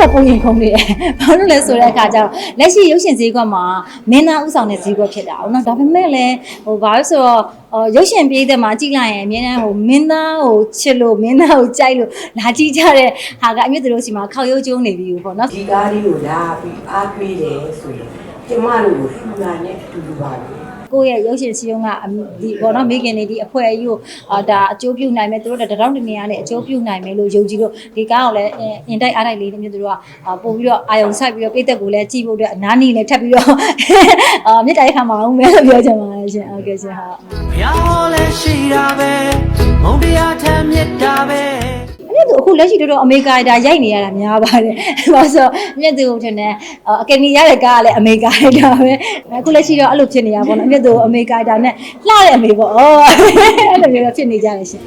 တော့ပုံရင်ခုံနေတယ်ဘာလို့လဲဆိုတဲ့အခါကျတော့လက်ရှိရုပ်ရှင်ဈေးကွက်မှာမင်းသားဥဆောင်တဲ့ဈေးကွက်ဖြစ်တာအောင်နော်ဒါပေမဲ့လည်းဟိုဘာလို့ဆိုတော့အော်ရုပ်ရှင်ပြည်သက်မှာကြည့်လိုက်ရင်အများအားဟိုမင်းသားဟိုချစ်လို့မင်းသားကိုကြိုက်လို့လာကြည့်ကြတဲ့ဟာကအမြင့်သူတို့စီမှာခောက်ရုပ်ကျုံးနေပြီပေါ့နော်ဒီကားလေးကိုလာပြီးအားပေးတယ်ဆိုရင်ကျမတို့ကိုလှူတာနဲ့အတူတူပါပဲ ကိုယ့်ရဲ့ရုပ်ရှင်စီယုံကအမဒီဘောနော်မိခင်တွေဒီအဖွဲအကြီးကိုအာဒါအကျိုးပြုနိုင်မယ်သူတို့တတောင်းတနေရနဲ့အကျိုးပြုနိုင်မယ်လို့ယုံကြည်လို့ဒီကားကိုလည်းအင်တိုက်အားတိုက်လေးနဲ့မြို့သူတို့ကအာပို့ပြီးတော့အာယုံဆိုင်ပြီးတော့ပိတ်သက်ကိုလည်းကြည့်ဖို့အတွက်အနားနီလည်းထပ်ပြီးတော့အာမြစ်တိုက်ခါမှာအောင်မယ်လို့ပြောချင်ပါတယ်ရှင်ဟုတ်ကဲ့ရှင်ဟုတ်ဘုရားဟောလဲရှိတာပဲမုံတရားထမ်းမြစ်တာပဲ အဲ့ဒါအခုလက်ရှိတော်တော်အမေရိကန်ဒါရိုက်နေရတာများပါတယ်။ဘာလို့ဆိုမြင့်သူထင်တယ်အကယ်ဒမီရတဲ့ကားကလည်းအမေရိကန်ဒါပဲအခုလက်ရှိတော့အဲ့လိုဖြစ်နေရပါတော့မြင့်သူအမေရိကန်ဒါနဲ့လှတဲ့အမေပေါ့။အော်အဲ့လိုမျိုးတော့ဖြစ်နေကြတယ်ရှင်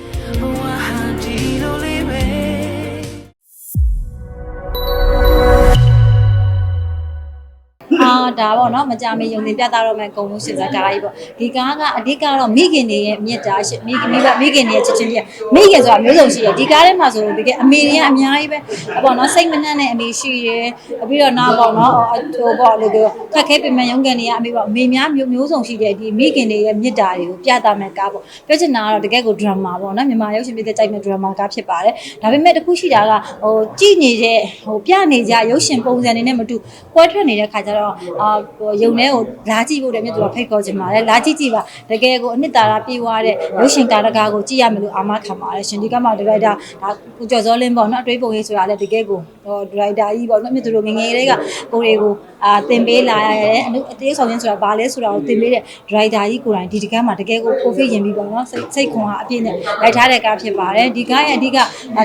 ဒါပေါ့နော်မကြမီယုံတင်ပြသတော့မယ်ဂုံလုံးရှင်စကားကြီးပေါ့ဒီကားကအဓိကတော့မိခင်တွေရဲ့မြစ်တာရှင်မိခင်မိဘမိခင်တွေရဲ့ချစ်ချင်းပြမိခင်ဆိုတာမျိုးစုံရှိတယ်ဒီကားထဲမှာဆိုတကယ်အမေတွေကအများကြီးပဲပေါ့နော်စိတ်မနှံ့တဲ့အမေရှိတယ်ပြီးတော့နောက်ပေါ့နော်ဟိုပေါ့လို့ပြောခက်ခဲပြင်မဲ့ရုံကန်တွေကအမေပေါ့အမေများမျိုးမျိုးစုံရှိတယ်ဒီမိခင်တွေရဲ့မြစ်တာတွေကိုပြသမယ်ကားပေါ့ပြောချင်တာကတော့တကယ်ကို drama ပေါ့နော်မြန်မာရုပ်ရှင်ပြည်သက်ကြိုက်မဲ့ drama ကားဖြစ်ပါတယ်ဒါပေမဲ့တစ်ခုရှိတာကဟိုကြည်နေတဲ့ဟိုပြနေကြရုပ်ရှင်ပုံစံတွေနဲ့မတူကွဲထွက်နေတဲ့ခါကျတော့အာဟိုရုံထဲကိုလာကြည့်ဖို့တည်းမြတ်သူကဖိတ်ခေါ်ချင်ပါတယ်လာကြည့်ကြည့်ပါတကယ်ကိုအနှစ်သာရပြေဝတဲ့ရုပ်ရှင်ကားတကားကိုကြည့်ရမယ်လို့အာမခံပါတယ်ရှင်ဒီကမှဒရိုက်တာဒါကိုကျော်စောလင်းပေါ့နော်အတွေးပုံရေးဆိုတာလည်းတကယ်ကိုဟိုဒရိုက်တာကြီးပေါ့နော်မြတ်သူတို့ငယ်ငယ်လေးကကိုတွေကို အာသင်ပေးလာရတဲ့အနုအသေးဆောင်ချင်းဆိုတာဘာလဲဆိုတာကိုသင်ပေးတဲ့ဒရိုက်တာကြီးကိုယ်တိုင်ဒီဒီကမှတကယ်ကိုကိုဖိတ်ရင်ပြီးပေါ့နော်စိတ်စိတ်ခွန်အားအပြည့်နဲ့လိုက်ထားတဲ့ကားဖြစ်ပါတယ်ဒီကားရဲ့အဓိက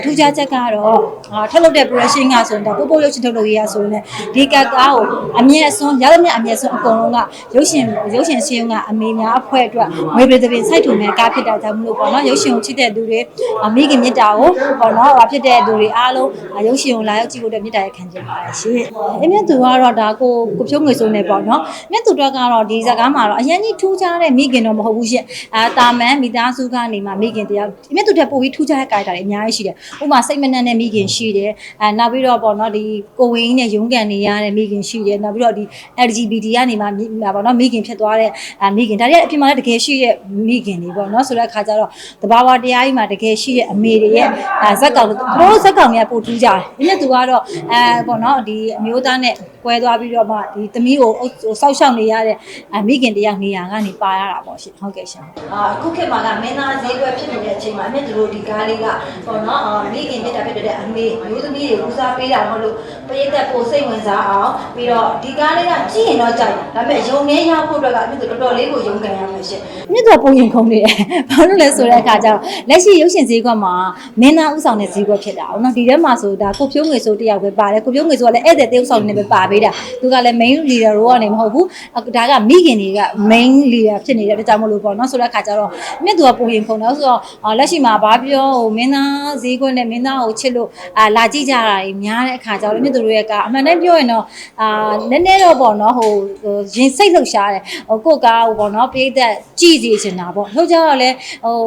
ထူးခြားချက်ကတော့အာထုတ်လုပ်တဲ့ production ကဆိုရင်ဒါပို့ပို့ရုပ်ရှင်ထုတ်လုပ်ရေးရဆိုရင်လည်းဒီကကားကိုအမြင့်အစွန်းရသမျှအမြင့်အစွန်းအကုန်လုံးကရုပ်ရှင်ရုပ်ရှင်ရှင်းကအမေများအဖွဲ့အတွက်ငွေပြည်သပင်စိုက်ထုံတဲ့ကားဖြစ်တာကြောင့်မလို့ပေါ့နော်ရုပ်ရှင်ကိုချစ်တဲ့သူတွေအမိခင်မြတ်တာကိုပေါ့နော်ဟောဖြစ်တဲ့သူတွေအားလုံးရုပ်ရှင်ကိုလာရောက်ကြည့်ဖို့အတွက်မြတ်တာရခံချင်ပါတယ်ရှင်အမြင့်သူကတော့ဒါကိုကိုဖြုံးငွေဆိုနေပေါ့နော်မြတ်သူတော့ကတော့ဒီဇာကားမှာတော့အရင်ကြီးထူးခြားတဲ့မိခင်တော့မဟုတ်ဘူးရှင်အာတာမန်မိသားစုကနေမှမိခင်တရားအမြင့်သူတက်ပို့ပြီးထူးခြားတဲ့ကာရက်တာတွေအများကြီးရှိတယ်ဥပမာစိတ်မနှံ့တဲ့မိခင်ရှိတယ်အဲနောက်ပြီးတော့ပေါ့နော်ဒီကိုဝင်းနဲ့ရုန်းကန်နေရတဲ့မိခင်ရှိတယ်နောက်ပြီးတော့ဒီ LGBT ကနေမှမိပေါ့နော်မိခင်ဖြစ်သွားတဲ့အာမိခင်ဒါတွေအပြင်မှာလည်းတကယ်ရှိရဲ့မိခင်တွေပေါ့နော်ဆိုတဲ့အခါကျတော့တဘာဝတရားကြီးမှာတကယ်ရှိရဲ့အမေတွေရဲ့အာဇက်ကောင်တို့တို့ဇက်ကောင်တွေကပို့ထူးကြတယ်ဒီနေ့သူကတော့အဲပေါ့နော်ဒီအမျိုးသားနဲ့ကွဲသွားပြီးတော့မှဒီသမီးကိုစောက်ရှောက်နေရတဲ့အမိခင်တရားနေရာကနေပါရတာပေါ့ရှင်ဟုတ်ကဲ့ရှင်အာအခုခေတ်မှာကမင်းသားဈေးကွက်ဖြစ်နေတဲ့အချိန်မှာအမြင့်တို့ဒီကားလေးကပေါ့နော်အာမိခင်ဖြစ်တာဖြစ်တဲ့အမေမျိုးသမီးတွေဦးစားပေးတာမဟုတ်လို့ပရိသတ်ပိုစိတ်ဝင်စားအောင်ပြီးတော့ဒီကားလေးကကြည့်ရင်တော့ကြိုက်တယ်ဒါပေမဲ့ယုံနေရဖို့အတွက်ကအမြင့်တို့တော်တော်လေးကိုယုံကန်ရမယ်ရှင်အမြင့်တို့ပုံရင်ခုံနေတယ်ဘာလို့လဲဆိုတဲ့အခါကျတော့လက်ရှိရုပ်ရှင်ဈေးကွက်မှာမင်းသားဥဆောင်တဲ့ဈေးကွက်ဖြစ်တာအောင်နော်ဒီထဲမှာဆိုဒါကိုဖြိုးငွေဆိုတယောက်ပဲပါတယ်ကိုဖြိုးငွေဆိုကလည်းဧည့်သည်တေးဥဆောင်နေပဲပါပေးတာသူကလည်း main leader ရောကနေမဟုတ်ဘူးအခုဒါကမိခင်တွေက main leader ဖြစ်နေတဲ့အတွက်ကြောင့်မလို့ပေါ့နော်ဆိုတဲ့အခါကျတော့မြင့်သူကပုံရင်ခုံတယ်ဆိုတော့အာလက်ရှိမှာဘာပြောဟိုမင်းသားဈေးကွက်နဲ့မင်းသားကိုချစ်လို့အာလာကြည့်ကြတာတွေများတဲ့အခါကျတော့မြင့်သူတို့ရဲ့ကအမှန်တမ်းပြောရင်တော့အာနည်းနည်းတော့ပေါ့နော်ဟိုဟိုရင်စိတ်လှုပ်ရှားတယ်ဟိုကိုယ့်ကားဟိုပေါ့နော်ပိတ်သက်ကြည့်စီချင်တာပေါ့ဟုတ်ကြတော့လဲဟို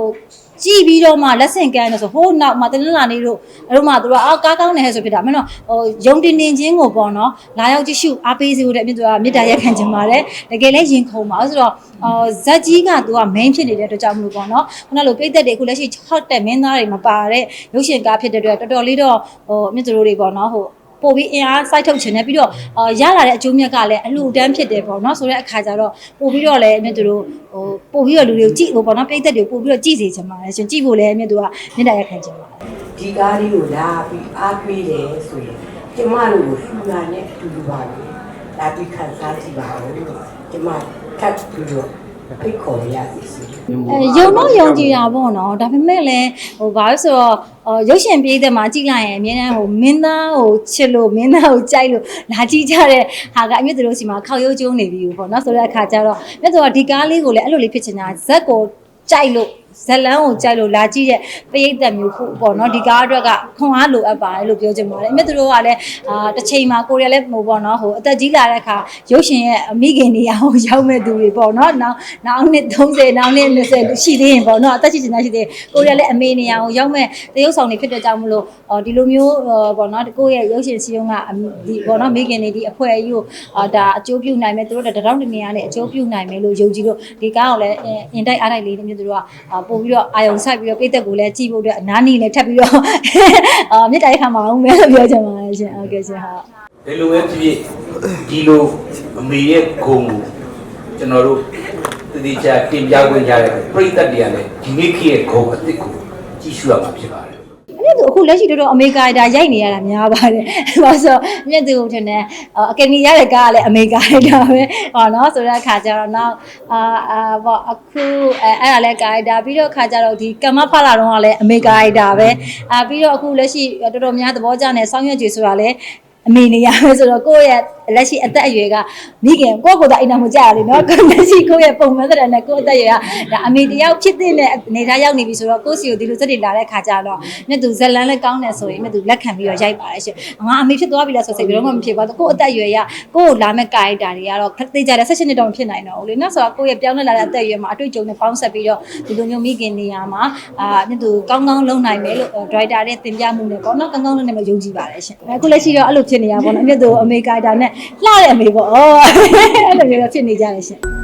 ကြည့်ပြီးတော့မှလက်ဆင့်ကမ်းတယ်ဆိုဟိုးနောက်မှတနင်္လာနေ့တို့အဲ့တော့မှသူကအာကားကောင်းနေဟဲ့ဆိုဖြစ်တာမင်းတို့ဟိုယုံတင်တင်ချင်းကိုပေါ့နော်လာရောက်ကြည့်ရှုအားပေးစီဖို့တဲ့မြစ်သူကမေတ္တာရက်ခံချင်ပါတယ်တကယ်လဲရင်ခုန်ပါဆိုတော့အော်ဇက်ကြီးကသူက main ဖြစ်နေတဲ့အတွက်ကြောင့်မလို့ပေါ့နော်ခုနလိုပိတ်သက်တွေအခုလက်ရှိ6တက်မင်းသားတွေမပါတဲ့ရုပ်ရှင်ကားဖြစ်တဲ့အတွက်တော်တော်လေးတော့ဟိုမြစ်သူတို့တွေပေါ့နော်ဟို ပို့ပြီးအင်အားစိုက်ထုတ်ချင်တယ်ပြီးတော့အာရလာတဲ့အကျိုးမြတ်ကလည်းအလှူဒန်းဖြစ်တယ်ပေါ့နော်ဆိုတဲ့အခါကျတော့ပို့ပြီးတော့လည်းမြစ်သူတို့ဟိုပို့ပြီးတော့လူတွေကိုကြည့်ဟိုပေါ့နော်ပိတ်သက်တွေကိုပို့ပြီးတော့ကြည့်စေချင်ပါတယ်ရှင်ကြည့်ဖို့လည်းမြစ်သူကမေတ္တာရက်ခံချင်ပါတယ်ဒီကားလေးကိုလာပြီးအားပေးတယ်ဆိုရင်ကျမတို့ကိုလှူတာနဲ့အတူတူပါပဲလာပြီးခံစားကြည့်ပါဦးကျမထပ်ပြီးတော့ ဖိတ်ခေါ်ရစီစီအဲယုံတော့ယုံကြည်တာပေါ့နော်ဒါပေမဲ့လည်းဟိုဘာလို့ဆိုတော့အော်ရုပ်ရှင်ပြည်သက်မှာကြည့်လိုက်ရင်အများအားဟိုမင်းသားကိုချစ်လို့မင်းသားကိုကြိုက်လို့လာကြည့်ကြတဲ့ဟာကအမြင့်သူတို့စီမှာခောက်ရုပ်ကျုံးနေပြီပေါ့နော်ဆိုတဲ့အခါကျတော့မြတ်သူကဒီကားလေးကိုလည်းအဲ့လိုလေးဖြစ်ချင်တာဇက်ကိုကြိုက်လို့ဇလန်းကိုကြိုက်လို့လာကြည့်တဲ့ပရိသတ်မျိုးခုပေါ့နော်ဒီကားအတွက်ကခွန်အားလိုအပ်ပါတယ်လို့ပြောချင်ပါတယ်အမြတ်သူတို့ကလည်းအာတစ်ချိန်မှာကိုရီးယားလည်းဟိုပေါ့နော်ဟိုအသက်ကြီးလာတဲ့အခါရုပ်ရှင်ရဲ့အမိခင်နေရာကိုရောက်မဲ့သူတွေပေါ့နော်နောက်နောက်နှစ်30နောက်နှစ်20ရှိသေးရင်ပေါ့နော်အသက်ကြီးနေတာရှိသေးတယ်ကိုရီးယားလည်းအမေနေရာကိုရောက်မဲ့တရုပ်ဆောင်တွေဖြစ်တဲ့ကြောင့်မလို့အော်ဒီလိုမျိုးအော်ပေါ့နော်ကိုယ့်ရဲ့ရုပ်ရှင်စီယုံကအမဒီပေါ့နော်မိခင်တွေဒီအဖွဲ့အကြီးကိုအာဒါအကျိုးပြုနိုင်မယ်သူတို့တတောင်းတနေရာနဲ့အကျိုးပြုနိုင်မယ်လို့ယုံကြည်လို့ဒီကားကိုလည်းအင်တိုက်အားတိုက်လေးနဲ့မျိုးသူတို့ကအာပို့ပြီးတော့အာယုံဆိုင်ပြီးတော့ပိတ်သက်ကိုလည်းကြည့်ဖို့အတွက်အနားနီလည်းထပ်ပြီးတော့အာမြစ်တိုက်ခါမှာအောင်မယ်လို့ပြောချင်ပါတယ်ရှင်ဟုတ်ကဲ့ရှင်ဟုတ်ဒီလိုပဲဖြစ်ဖြစ်ဒီလိုအမေရဲ့ဂုံကိုကျွန်တော်တို့တတိချာတင်ပြခွင့်ရတဲ့ပြိသက်တွေကလည်းဒီနေ့ခေတ်ရဲ့ဂုံအစ်စ်ကိုကြည့်ရှုရမှာဖြစ်ပါတယ် အဲ့ဒါအခုလက်ရှိတော်တော်အမေရိကန်ဒါရိုက်နေရတာများပါတယ်။ဘာလို့ဆိုမြင့်သူထင်တယ်အကယ်ဒမီရတဲ့ကားကလည်းအမေရိကန်ဒါပဲဟောနော်ဆိုတဲ့အခါကျတော့နောက်အာအာဘောအခုအဲအဲ့ဒါလည်းကားဒါပြီးတော့အခါကျတော့ဒီကမ္မဖလာတော့ကလည်းအမေရိကန်ဒါပဲအာပြီးတော့အခုလက်ရှိတော်တော်များသဘောကျနေဆောင်းရွက်ကြွေဆိုတာလည်း အမေနေရပဲဆိုတော့ကိုယ့်ရဲ့လက်ရှိအသက်အရွယ်ကမိခင်ကိုယ့်ကိုယ်တိုင်အိမ်တော်မကြရလေနော်ကိုယ်လက်ရှိကိုယ့်ရဲ့ပုံမှန်တဲ့နဲ့ကိုယ့်အသက်အရွယ်ကဒါအမေတယောက်ဖြစ်တဲ့အနေထားရောက်နေပြီဆိုတော့ကိုယ့်စီကိုဒီလိုစက်တွေလာတဲ့ခါကျတော့မြတ်သူဇလန်းလည်းကောင်းတယ်ဆိုရင်မြတ်သူလက်ခံပြီးတော့ရိုက်ပါတယ်ရှင်ငါအမေဖြစ်သွားပြီလားဆိုစိတ်ဘယ်တော့မှမဖြစ်ပါဘူးကိုယ့်အသက်အရွယ်ကကိုယ့်ကိုလာမဲ့ကာရီတာတွေကတော့သိကြတယ်16နှစ်တော့မဖြစ်နိုင်တော့ဘူးလေနော်ဆိုတော့ကိုယ့်ရဲ့ပြောင်းလဲလာတဲ့အသက်အရွယ်မှာအတွေ့အကြုံနဲ့ပေါင်းဆက်ပြီးတော့ဒီလိုမျိုးမိခင်နေရာမှာအာမြတ်သူကောင်းကောင်းလုပ်နိုင်မယ်လို့ဒရိုက်တာနဲ့သင်ပြမှုနဲ့ပေါ့နော်ကောင်းကောင်းလုပ်နိုင်မယ်ယုံကြည်ပါတယ်ရှင်အခုလက်ရှိတော့အဲ့လိုဖြစ်နေရပါဘောနော်မြတ်သူအမေကာရီတာနဲ့လှတဲ့အမေပေါ့ဩအဲ့လိုမျိုးဖြစ်နေကြတယ်ရှင်